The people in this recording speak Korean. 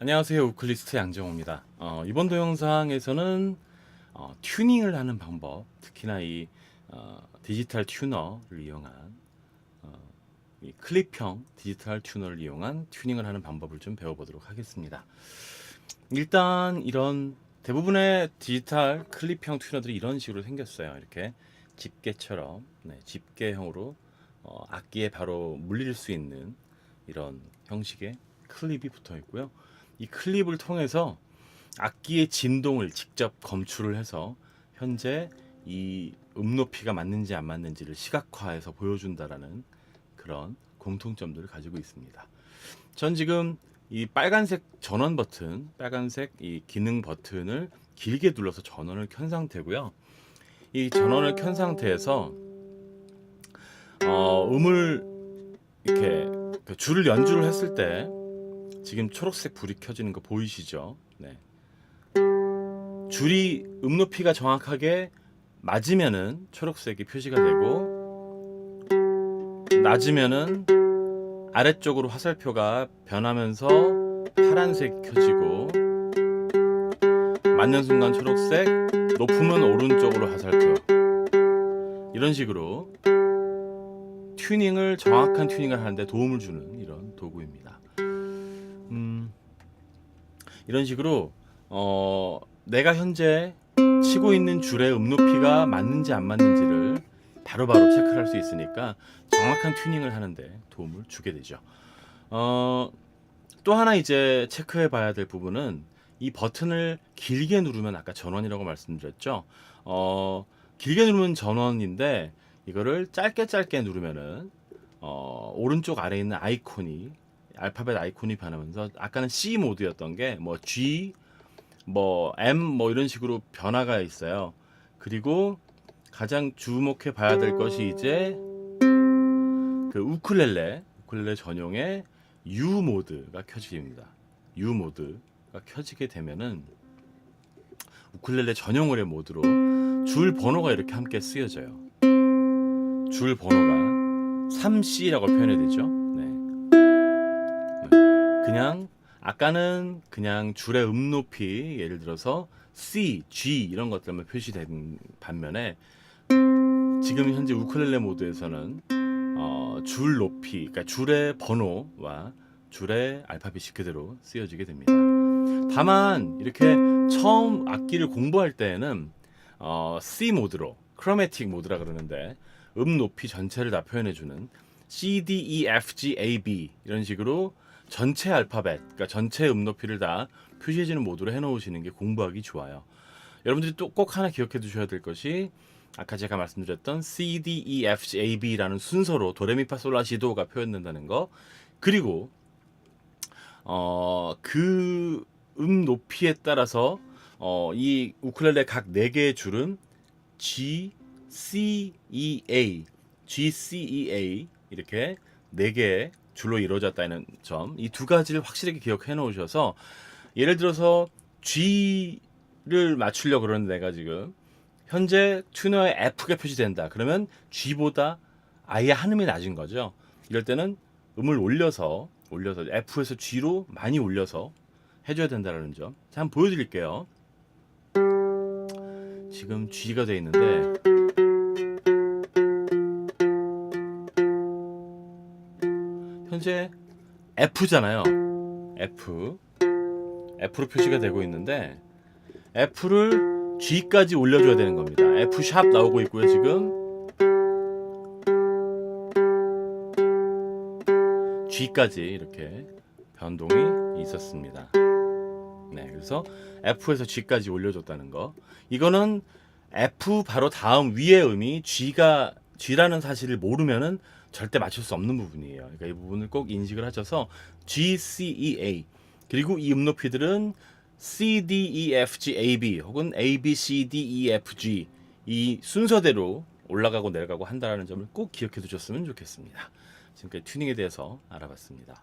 안녕하세요 우클리스트 양정호입니다. 어, 이번 동영상에서는 어, 튜닝을 하는 방법, 특히나 이 어, 디지털 튜너를 이용한 어, 이 클립형 디지털 튜너를 이용한 튜닝을 하는 방법을 좀 배워보도록 하겠습니다. 일단 이런 대부분의 디지털 클립형 튜너들이 이런 식으로 생겼어요. 이렇게 집게처럼 네, 집게형으로 어, 악기에 바로 물릴 수 있는 이런 형식의 클립이 붙어 있고요. 이 클립을 통해서 악기의 진동을 직접 검출을 해서 현재 이 음높이가 맞는지 안 맞는지를 시각화해서 보여준다라는 그런 공통점들을 가지고 있습니다. 전 지금 이 빨간색 전원 버튼, 빨간색 이 기능 버튼을 길게 눌러서 전원을 켠 상태고요. 이 전원을 켠 상태에서 어, 음을 이렇게 그 줄을 연주를 했을 때 지금 초록색 불이 켜지는 거 보이시죠? 네. 줄이 음높이가 정확하게 맞으면은 초록색이 표시가 되고 낮으면은 아래쪽으로 화살표가 변하면서 파란색이 켜지고 맞는 순간 초록색, 높으면 오른쪽으로 화살표 이런 식으로 튜닝을 정확한 튜닝을 하는데 도움을 주는 이런 도구입니다. 음, 이런 식으로 어, 내가 현재 치고 있는 줄의 음높이가 맞는지 안 맞는지를 바로바로 체크를 할수 있으니까 정확한 튜닝을 하는데 도움을 주게 되죠. 어, 또 하나 이제 체크해 봐야 될 부분은 이 버튼을 길게 누르면 아까 전원이라고 말씀드렸죠. 어, 길게 누르면 전원인데 이거를 짧게 짧게 누르면은 어, 오른쪽 아래에 있는 아이콘이 알파벳 아이콘이 변하면서 아까는 C 모드였던 게 뭐 G 뭐 M 뭐 이런 식으로 변화가 있어요. 그리고 가장 주목해 봐야 될 것이 이제 그 우쿨렐레 우쿨렐레 전용의 U 모드가 켜집니다. U 모드가 켜지게 되면은 우쿨렐레 전용으로의 모드로 줄 번호가 이렇게 함께 쓰여져요. 줄 번호가 3C라고 표현해야 되죠. 네. 그냥 아까는 그냥 줄의 음높이 예를 들어서 C, G 이런 것들만 표시된 반면에 지금 현재 우쿨렐레 모드에서는 어, 줄 높이, 그러니까 줄의 번호와 줄의 알파벳이 그대로 쓰여지게 됩니다. 다만 이렇게 처음 악기를 공부할 때에는 어, C 모드로 크로매틱 모드라 그러는데 음 높이 전체를 다 표현해주는 C, D, E, F, G, A, B 이런 식으로 전체 알파벳, 그러니까 전체 음 높이를 다 표시해주는 모드로 해놓으시는 게 공부하기 좋아요. 여러분들이 또 꼭 하나 기억해 두셔야 될 것이 아까 제가 말씀드렸던 C, D, E, F, G, A, B라는 순서로 도레미파솔라시도가 표현된다는 거 그리고 어, 그 음 높이에 따라서 어, 이 우쿨렐레 각 4개의 줄은 G, C, E, A, G, C, E, A 이렇게 4개의 줄로 이루어졌다는 점, 이 두 가지를 확실하게 기억해 놓으셔서 예를 들어서 G를 맞추려고 그러는데 내가 지금 현재 튜너에 F가 표시된다. 그러면 G보다 아예 한 음이 낮은 거죠. 이럴 때는 음을 올려서 올려서 F에서 G로 많이 올려서 해줘야 된다는 점. 자, 한번 보여드릴게요. 지금 G가 돼 있는데 현재 F잖아요. F. F로 표시가 되고 있는데 F를 G까지 올려줘야 되는 겁니다. F 샵 나오고 있고요, 지금. G까지 이렇게 변동이 있었습니다. 네, 그래서 F에서 G까지 올려줬다는 거. 이거는 F 바로 다음 위의 음이 G가 G라는 사실을 모르면은 절대 맞출 수 없는 부분이에요. 그러니까 이 부분을 꼭 인식을 하셔서 G, C, E, A 그리고 이 음높이들은 C, D, E, F, G, A, B 혹은 A, B, C, D, E, F, G 이 순서대로 올라가고 내려가고 한다는 점을 꼭 기억해 두셨으면 좋겠습니다. 지금까지 튜닝에 대해서 알아봤습니다.